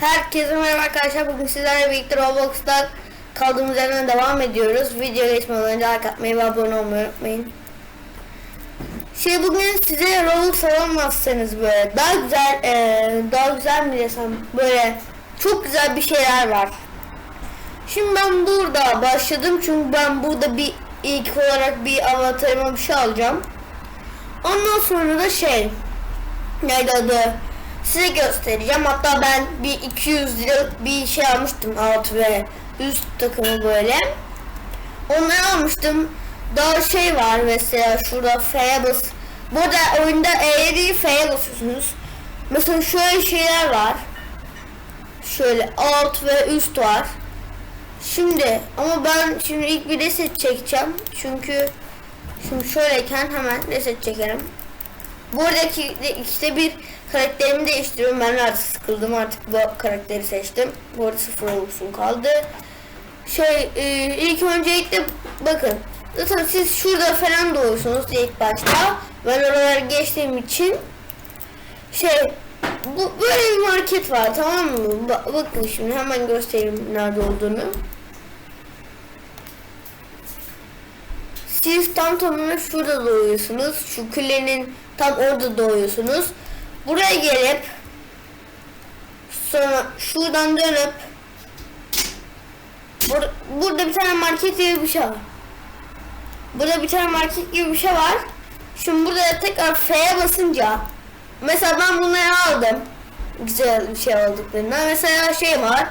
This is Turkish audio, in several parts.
Herkese merhaba arkadaşlar. Bugün sizlerle birlikte Roblox'ta kaldığımız yerden devam ediyoruz. Video geçmeden önce like atmayı ve abone olmayı unutmayın. Şey bugün size Roblox alamazsanız böyle daha güzel, eee, daha güzel mi desem böyle çok güzel bir şeyler var. Şimdi ben burada başladım çünkü ben burada bir ilk olarak bir avatarıma bir şey alacağım. Ondan sonra da şey neydi adı size göstereceğim. Hatta ben bir 200 lira bir şey almıştım alt ve üst takımı böyle. Onları almıştım. Daha şey var mesela şurada F'ye bas. Burada oyunda E'ye değil F'ye basıyorsunuz. Mesela şöyle şeyler var. Şöyle alt ve üst var. Şimdi ama ben şimdi ilk bir reset çekeceğim. Çünkü şimdi şöyleyken hemen reset çekerim. Buradaki de işte bir karakterimi değiştiriyorum. Ben artık sıkıldım artık bu karakteri seçtim. Bu arada sıfır olsun kaldı. Şey e, ilk öncelikle bakın. Zaten siz şurada falan doğuyorsunuz ilk başta. Ben oraları geçtiğim için şey bu böyle bir market var tamam mı? Ba- bakın şimdi hemen göstereyim nerede olduğunu. Siz tam tamına şurada doğuyorsunuz. Şu kulenin tam orada doğuyorsunuz. Buraya gelip sonra şuradan dönüp bur- burada bir tane market gibi bir şey var. Burada bir tane market gibi bir şey var. Şimdi burada tekrar F'ye basınca mesela ben bunları aldım. Güzel bir şey olduklarından. Mesela şey var.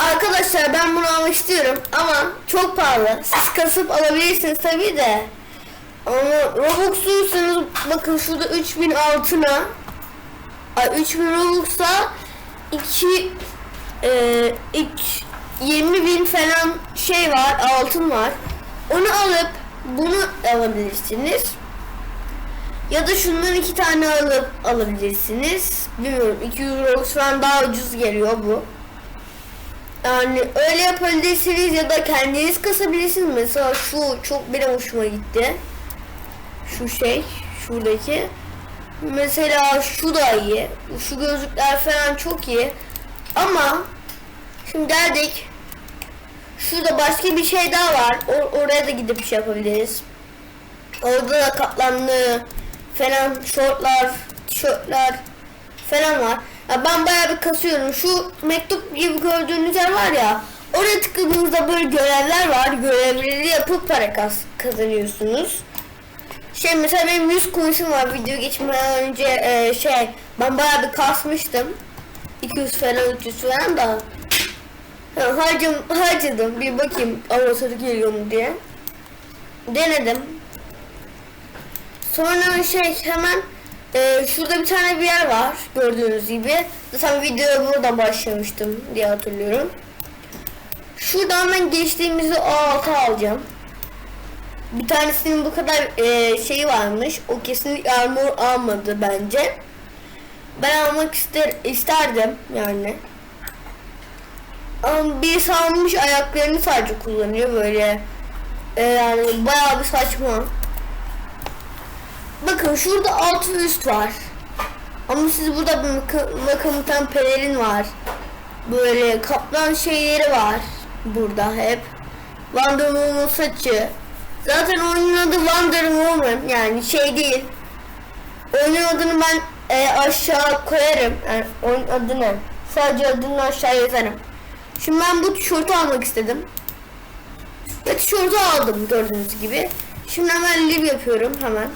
Arkadaşlar ben bunu almak istiyorum ama çok pahalı. Siz kasıp alabilirsiniz tabii de. Ama Robux'luysanız bakın şurada 3000 altına ay 3000 Robux'a 2 e, iki- 20 bin falan şey var altın var. Onu alıp bunu alabilirsiniz. Ya da şundan iki tane alıp alabilirsiniz. Bilmiyorum 200 Robux falan daha ucuz geliyor bu. Yani öyle yapabilirsiniz ya da kendiniz kasabilirsiniz. Mesela şu çok benim hoşuma gitti. Şu şey, şuradaki. Mesela şu da iyi. Şu gözlükler falan çok iyi. Ama şimdi geldik. Şurada başka bir şey daha var. O- oraya da gidip şey yapabiliriz. Orada da katlanlı falan şortlar, tişörtler falan var. Ya ben bayağı bir kasıyorum. Şu mektup gibi gördüğünüz yer var ya. Oraya tıkladığınızda böyle görevler var. Görevleri yapıp para kas kazanıyorsunuz. Şey mesela benim 100 coin'im var video geçmeden önce e, şey ben bayağı bir kasmıştım. 200 falan 300 falan da. Ha, harcım, harcadım bir bakayım avatarı geliyor mu diye. Denedim. Sonra şey hemen e, şurada bir tane bir yer var gördüğünüz gibi. Zaten videoya burada başlamıştım diye hatırlıyorum. Şuradan ben geçtiğimizde o altı alacağım. Bir tanesinin bu kadar e, şeyi varmış. O kesinlikle armor almadı bence. Ben almak ister isterdim yani. Ama birisi almış ayaklarını sadece kullanıyor böyle. E, yani bayağı bir saçma. Bakın şurada alt ve üst var. Ama siz burada bakın, tane pelerin var. Böyle kaplan şeyleri var. Burada hep. Wonder Woman saçı. Zaten oyunun adı Wonder Woman yani şey değil. Oyunun adını ben e, aşağı koyarım. Yani oyun adını. Sadece adını aşağı yazarım. Şimdi ben bu tişörtü almak istedim. Ve tişörtü aldım gördüğünüz gibi. Şimdi hemen live yapıyorum hemen.